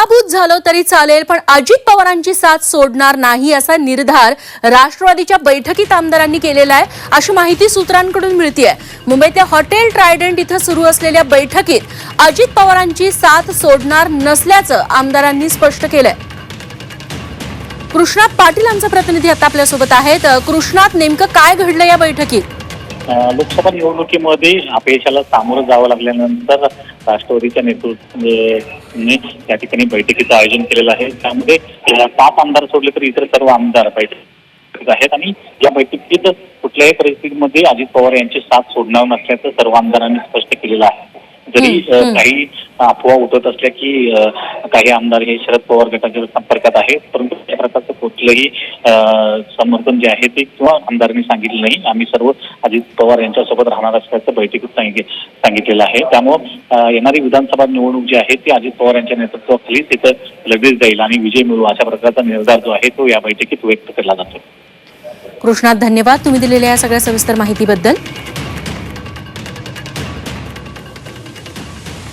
पराभूत झालो तरी चालेल पण अजित पवारांची साथ सोडणार नाही असा निर्धार राष्ट्रवादीच्या बैठकीत आमदारांनी केलेला आहे अशी माहिती सूत्रांकडून मिळतीये. मुंबईतल्या हॉटेल ट्रायडंट इथं सुरू असलेल्या बैठकीत अजित पवारांची साथ सोडणार नसल्याचं आमदारांनी स्पष्ट केलंय. कृष्णात पाटील आमचा प्रतिनिधी आता आपल्यासोबत आहेत. कृष्णात नेमकं काय घडलं या बैठकीत? लोकसभा निवडणुकीमध्ये अपयशाला सामोरं जावं लागल्यानंतर राष्ट्रवादीच्या नेतृत्वाने त्या ठिकाणी बैठकीचं आयोजन केलेलं आहे त्यामध्ये पाच आमदार सोडले तर इतर सर्व आमदार बैठकीत आहेत आणि या बैठकीत कुठल्याही परिस्थितीमध्ये अजित पवार यांची साथ सोडणार नसल्याचं सर्व आमदारांनी स्पष्ट केलेलं आहे जरी. काही अफवा उठत असल्या की काही आमदार हे शरद पवार गटाच्या संपर्कात आहेत परंतु कुठलंही समर्थन जे आहे ते किंवा आमदारांनी सांगितलं नाही. आम्ही सर्व अजित पवार यांच्यासोबत राहणार असल्याचं बैठकीत सांगितलेलं आहे. त्यामुळं येणारी विधानसभा निवडणूक जी आहे ती अजित पवार यांच्या नेतृत्वाखाली तिथं लगेच जाईल आणि विजय मिळू अशा प्रकारचा निर्धार जो आहे तो या बैठकीत व्यक्त केला जातो. कृष्णात धन्यवाद तुम्ही दिलेल्या या सगळ्या सविस्तर माहितीबद्दल.